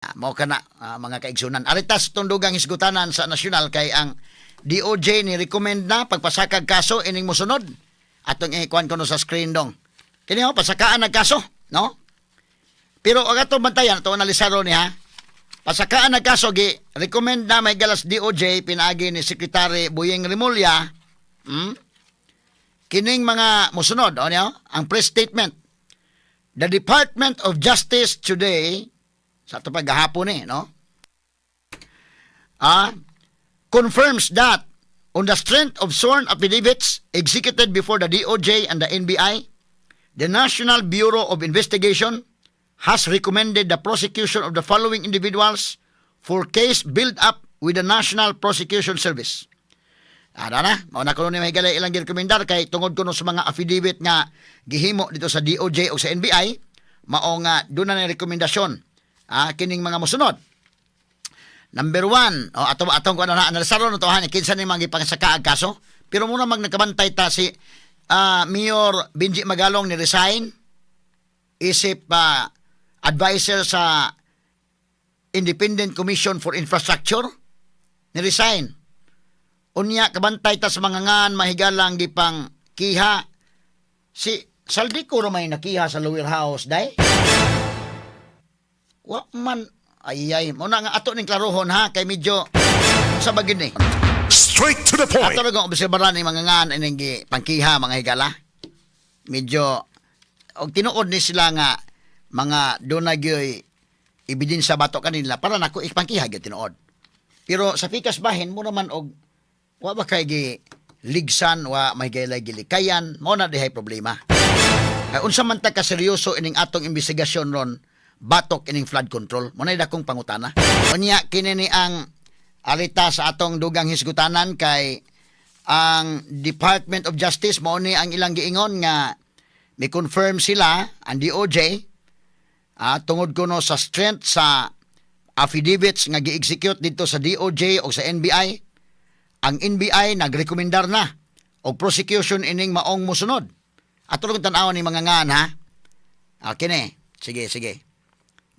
Ah, Mao kana ah, mga kaigsunan. Aritas tundugang hisgutanan sa nasyonal kay ang DOJ ni recommend na pagpasakag kaso ining mosunod. Atong ikuan ko no sa screen dong. Kini ho pasakaan nag kaso, no? Pero ang atong bantayan ato analisaro ni ha. Pasakaan nag kaso gi recommend na may galas DOJ pinaagi ni Secretary Buyeng Rimulya. Hmm? Kining mga mosunod, o niyo, ang press statement. The Department of Justice today sa ito pa gahapon eh, no? Ah, confirms that on the strength of sworn affidavits executed before the DOJ and the NBI, the National Bureau of Investigation has recommended the prosecution of the following individuals for case build up with the National Prosecution Service. Ada na, mao na kuno ni mahigala ilang girekomendar kay tungod kuno sa mga affidavit nga gihimo dito sa DOJ o sa NBI, mao nga doon na rekomendasyon ah, kining mga mosunod. Number one, o ato atong ko na analisaro no to ha kinsa ni mga gipangsakaag kaso, pero muna mag nagkabantay ta si ah, Mayor Benji Magalong ni resign isip pa advisor sa Independent Commission for Infrastructure ni resign. Unya kabantay ta sa mga ngan mahigalang gipang kiha si Saldi ko may nakiha sa lower house day. Wa man ay ay mo na nga ato ning klarohon ha kay medyo sa bagin ni. Straight to the point. Ato nga obserbaran ni mga ngan ining pangkiha mga higala. Medyo og tinuod ni sila nga mga doon na gyoy ebidensya bato kanila para nako ipangkiha gyud tinuod. Pero sa pikas bahin mo naman og wa ba kay gi ligsan wa may gaylay gilikayan mo na dihay problema. Kay unsa man ta ka seryoso ining atong investigasyon ron batok ining flood control mo na dakong pangutana. Unya kini ni ang alita sa atong dugang hisgutanan kay ang Department of Justice mao ni ang ilang giingon nga mi confirm sila ang DOJ ah, tungod kuno sa strength sa affidavits nga gi-execute dito sa DOJ o sa NBI ang NBI nagrekomendar na og prosecution ining maong musunod. Ato lang tan-awon ni mga ngan ha. Okay ni. Sige, sige.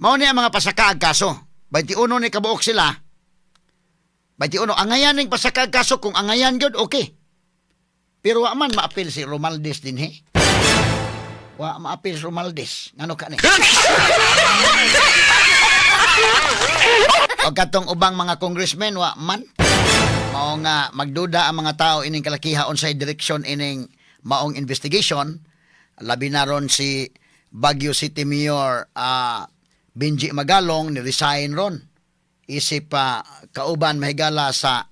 Mao ni ang mga pasakaag kaso. 21 ni kabuok sila. 21 angayan ning pasakaag kaso kung angayan gyud okay. Pero wa man maapil si Romaldes din he. Wa maapil si Romaldes. Ngano ka ni? o katong ubang mga congressmen wa man mao nga magduda ang mga tao ining kalakiha unsay direksyon ining maong investigation labi na ron si Baguio City Mayor ah, Benji Magalong ni resign ron isip pa kauban mahigala sa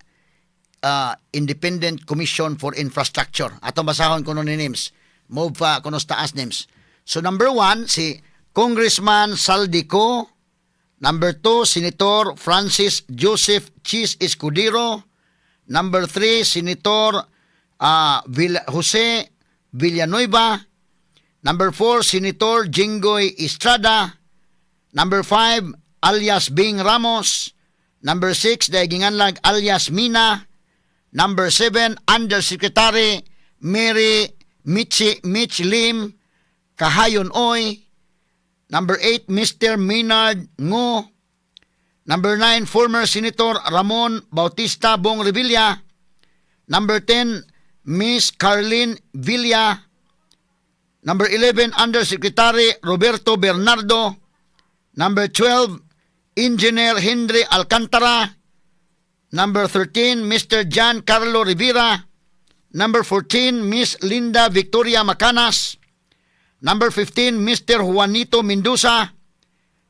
ah, Independent Commission for Infrastructure atong basahon kuno ni names move pa kuno sa taas names so number one si Congressman Saldico Number two, Senator Francis Joseph Cheese Escudero. Number three, Senator ah, Vill- Jose Villanueva. Number four, Senator Jinggoy Estrada. Number five, alias Bing Ramos. Number six, Dagingan Lag alias Mina. Number seven, Undersecretary Mary Michi Mitch Lim Kahayon Oy. Number 8, Mr. Maynard Ngo. Number 9, former Senator Ramon Bautista Bong Revilla. Number 10, Miss Carlin Villa. Number 11, Undersecretary Roberto Bernardo. Number 12, Engineer Henry Alcantara. Number 13, Mr. John Carlo Rivera. Number 14, Miss Linda Victoria Macanas. Number 15, Mr. Juanito Mendoza.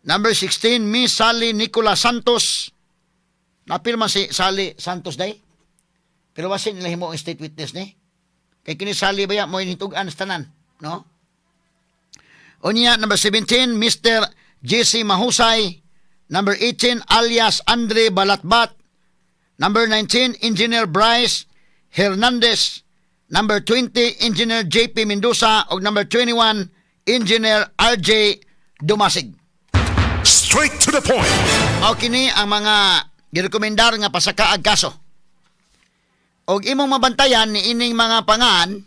Number 16, Miss Sally Nicola Santos. Napirma si Sally Santos day. Pero wasin nila himo ang state witness ni. Kay kini Sally baya mo hinitugan sa tanan, no? Unya number 17, Mr. JC Mahusay. Number 18, alias Andre Balatbat. Number 19, Engineer Bryce Hernandez. Number 20, Engineer JP Mendoza. O number 21, Engineer RJ Dumasig. Straight to the point. Mao kini ang mga girekomendar nga pasakaag kaso. Og imong mabantayan ni ining mga pangan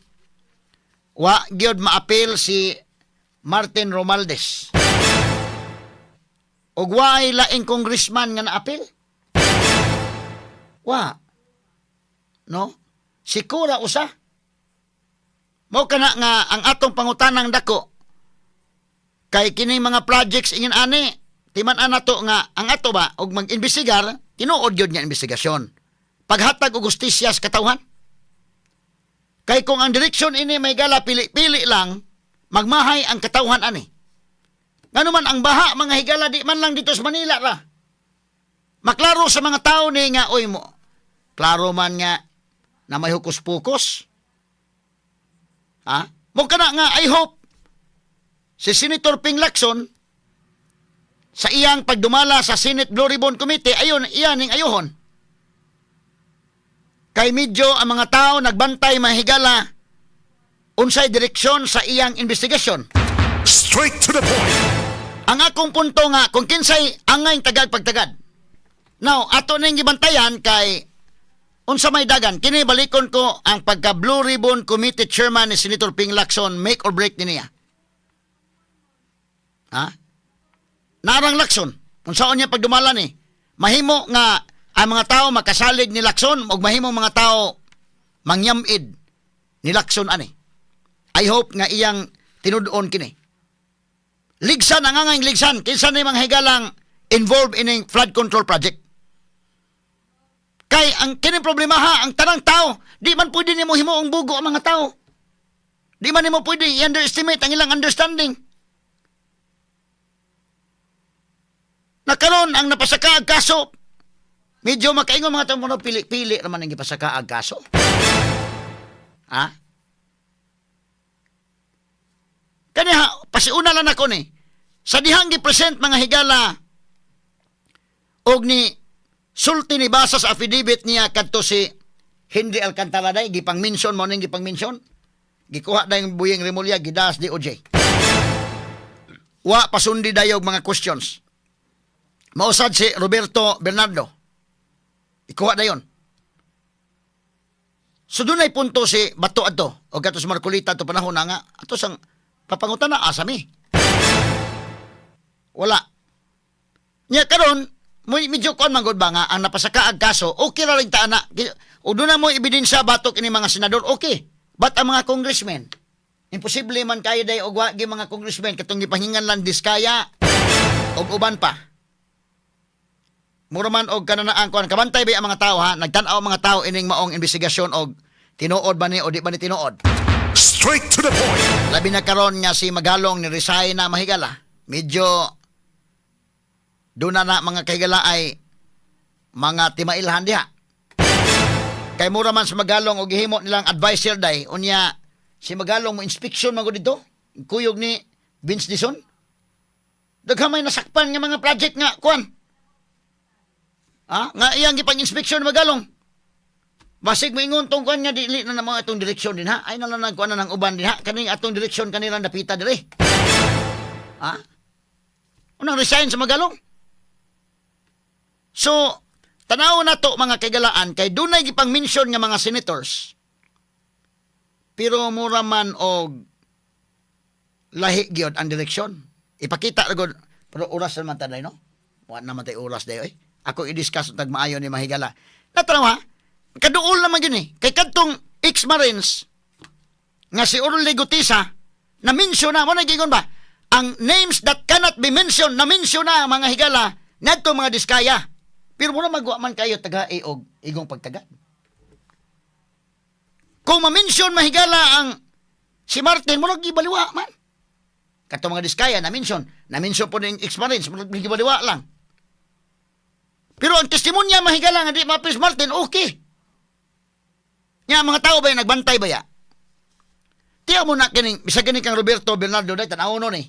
wa gyud maapil si Martin Romaldes. Ug waay laing congressman nga naapil? Wa. No? Sikura usa. Mao kana nga ang atong pangutanang dako kay kini mga projects ingin ani timan ana to nga ang ato ba og mag-imbestigar tinuod gyud nga investigasyon paghatag og justisya sa katawhan kay kung ang direksyon ini may gala pili-pili lang magmahay ang katawhan ani ngano man ang baha mga higala di man lang dito sa Manila ra maklaro sa mga tao ni nga oy mo klaro man nga na may hukus-pukus ha mo kana nga I hope si Senator Ping Lacson sa iyang pagdumala sa Senate Blue Ribbon Committee, ayon, iyan ning ayohon. Kay medyo ang mga tao nagbantay mahigala unsay direksyon sa iyang investigasyon. Straight to the point. Ang akong punto nga kung kinsay angay tagag pagtagad. Now, ato ning gibantayan kay unsa may dagan kini balikon ko ang pagka Blue Ribbon Committee Chairman ni Senator Ping Lacson make or break ni niya. Ha? Narang Lacson, kung saan niya pagdumala ni, mahimo nga ang mga tao makasalig ni Lacson o mahimo mga tao mangyamid ni Lacson ani. I hope nga iyang tinudon kini. Ligsan ang angay ligsan kinsa ni mga higalang involved in flood control project. Kay ang kini problema ha, ang tanang tao, di man pwede nimo himo ang bugo ang mga tao. Di man nimo pwede i-underestimate ang ilang understanding. Nakaroon ang napasaka ang kaso. Medyo makaingon mga tamo pili-pili naman ang gipasaka ang kaso. Ha? Kaniha, pasiuna lang ako ni. Sa dihang gi-present mga higala og ni sulti ni basa sa affidavit niya kadto si Henry Alcantara day gipang mention mo ning gipang mention. Gikuha na yung buyeng Remulla gidas di OJ. Wa pasundi dayog mga questions. Mausad si Roberto Bernardo. Ikuha na yon. So doon ay punto si Bato ato o gato si Marcolita to panahon na nga ato sang papangutan na asami. Wala. Nya karon mo medyo kon manggod ba nga ang napasaka ang kaso okay ra ring ta na. O doon na mo ebidensya batok ini mga senador okay. But ang mga congressmen imposible man kayo day og gi mga congressmen katong gipahingan lang diskaya og uban pa. Mura man og kananaan kuan kabantay ba ang mga tao ha nagtan-aw mga tao ining maong investigasyon og tinuod ba ni o di ba ni tinuod. Straight to the point. Labi na karon nga si Magalong ni resign na mahigala. Medyo doon na na mga kahigala ay mga timailhan diha. Kay mura man sa Magalong og gihimo nilang adviser day unya si Magalong mo inspection man dito. Kuyog ni Vince Dison. Daghamay nasakpan nga mga project nga kuan. Ha? Nga iyang gipang-inspeksyon Magalong. Basig moingon tong kuan nga dili na mga atong direksyon din ha. Ay na lang nagkuan na ng uban din ha. Kaning atong direksyon kanila napita diri. Ha? Unang resign sa Magalong. So, tanaw na to mga kagalaan kay dunay gipang mention nga mga senators. Pero mura man og lahi gyud ang direksyon. Ipakita gud pero oras naman taday no. Wa naman tay oras dayo eh. Ako i-discuss tag maayo ni mahigala. Natanaw ha? Kaduol naman yun eh. Kay kadtong ex-marines nga si Orly Gutisa na mention na mo na ba? Ang names that cannot be mentioned na mention na mga higala ngadto mga diskaya. Pero muna magwa man kayo taga iog igong pagtagad. Kung ma-mention mahigala ang si Martin mo gibaliwa man. Kato mga diskaya na mention, na mention po ning ex-marines mo gibaliwa lang. Pero ang testimonya mahigala nga di mapis Martin, okay. Nga mga tao ba yung nagbantay ba ya? Tiyaw mo na kining, bisa kining kang Roberto Bernardo day, tanaw nun eh.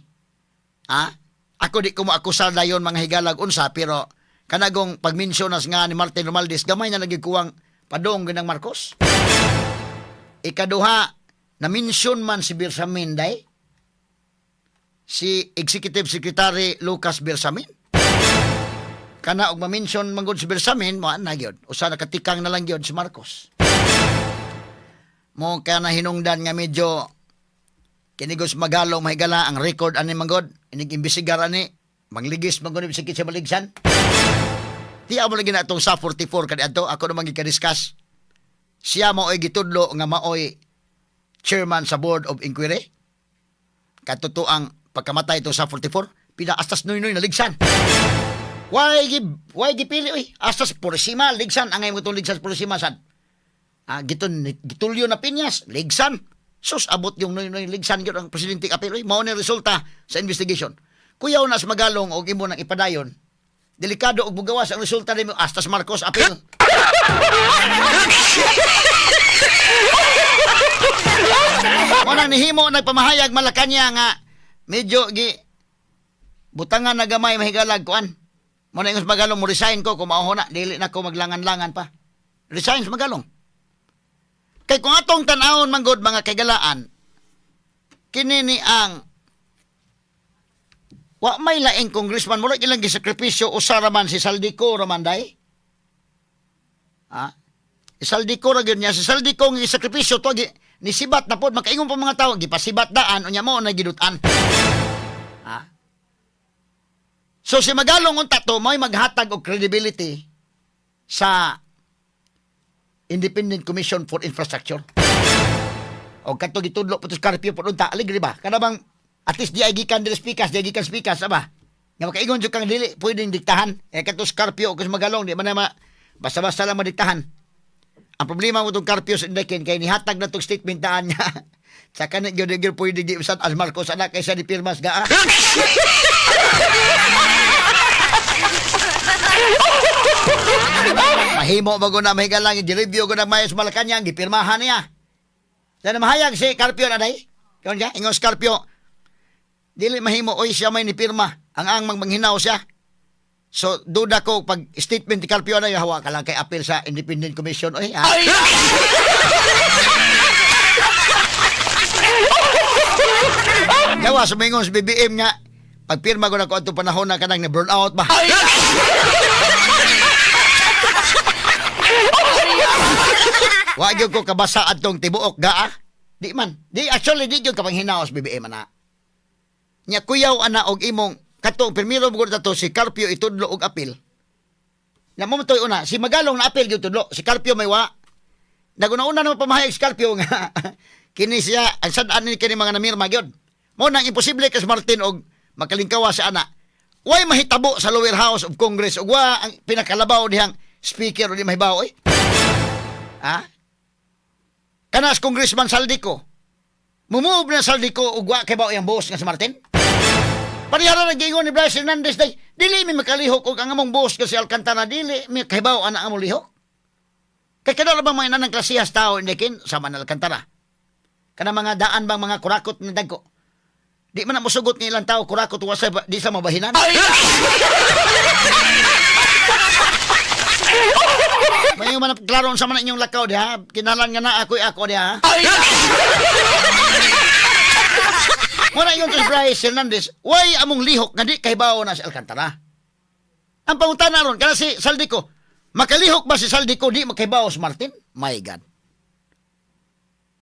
Ha? Ako di ko maakusal dayon mga higalag unsa, pero kanagong pagminsyon nas nga ni Martin Romaldes, gamay na nagikuwang padong ginang Marcos. Ikaduha, na mention man si Birsamin day, si Executive Secretary Lucas Birsamin kana og ma-mention man si Bersamin mo na gyud usa nakatikang na lang gyud si Marcos mo kana hinungdan nga medyo kinigos magalong mahigala ang record ani manggod inig imbisigar ani Mangligis man kuno sige sa maligsan. Di mo lagi na itong sa 44 kadi adto ako naman gika-discuss. Siya mo ay gitudlo nga maoy chairman sa Board of Inquiry. Katutuang pagkamatay ito sa 44, pinaastas noy-noy na ligsan. Why gi why gipili oy? Astas Purisima ligsan angay mo itong ligsan sa Purisima sad. Ah, giton gitulyo na pinyas, ligsan. Sus abot yung noy-noy ligsan gyud ang presidente apil oy. Mao ni resulta sa investigation. Kuyaw na sa magalong og imo nang ipadayon. Delikado og bugawas ang resulta nimo Astas Marcos apil. Mo nang nihimo nagpamahayag Malakanya nga medyo gi butangan na gamay mahigalag kuan. Mo na ingos magalong mo resign ko kung mauho na dili na ko maglangan-langan pa. Resign sa magalong. Kay kung atong tan-awon manggod mga kagalaan kini ni ang wa may laing congressman mo ilang gisakripisyo usara man si Saldico Ramanday. Ha? Si Saldico ra gyud niya si Saldico nga isakripisyo to gi ni sibat na pod makaingon pa mga tawo gipasibat daan unya mo na gidutan. Ha? So si Magalong unta to may maghatag og credibility sa Independent Commission for Infrastructure. O kato gitudlo putos karpio po unta alig di ba? Kana bang at least di ay gikan dili speakers, di ay gikan speakers aba. Nga makaingon jud kang dili pwedeng diktahan. Eh kato Scorpio o kus Magalong di man na ma basta-basta lang madiktahan. Ang problema mo itong Carpio sa Indekin kay nihatag na itong statement daan niya. sa kanin gyud gyud pwede di usad as Marcos anak kaysa ni Pirmas gaa. Mahimo bago na mahiga lang i-review ko ng mayos Malacanang gipirmahan niya. Sana mahayag si Carpio na day. Kung siya, ingon Scorpio. Dili mahimo oy siya may ni pirma. Ang ang manghinaw siya. So, duda ko pag statement ni Carpio na hawa ka lang kay appeal sa Independent Commission. Oy, ha? Yawa, sumingon sa BBM nga. Pagpirma ko na ko itong panahon na kanang na-burn out ba? Wa gyud ko kabasa atong tibuok gaa. Di man. Di actually di gyud kapang hinaos BBM ana. Nya kuyaw ana og imong katong primero mo to si Carpio itudlo og apil. Na mo toy una si Magalong na apil gyud tudlo. Si Carpio may wa. Naguna-una naman pamahayag si Carpio nga kini siya ang sad-an ni kini mga namirma gyud. Mo nang imposible kas Martin og makalingkawa sa ana. Way mahitabo sa lower house of Congress ug wa ang pinakalabaw dihang speaker o di mahibaw oy. Ha? Kanas Congressman Saldico. Mumove na Saldico ug wa kay bao yang boss nga si Martin. Parihara na gingon ni Bryce Hernandez day, dili mi makalihok og ang among boss nga si Alcantara dili mi kahibaw ana among lihok. Kay kada ba mga inanang klasihas tao indikin sama na Alcantara. Kana mga daan bang mga kurakot na dagko. Di man na mosugot ng ilang tao kurakot wa sa di sa mabahinan. May man klaro sa man inyong lakaw diha. Kinalan nga na ako ako diha. Muna yung to Bryce Hernandez, why among lihok nga di kay bao na si Alcantara? Ang pangunta na ron, kana si Saldico, makalihok ba si Saldico di makaibaw si Martin? My God.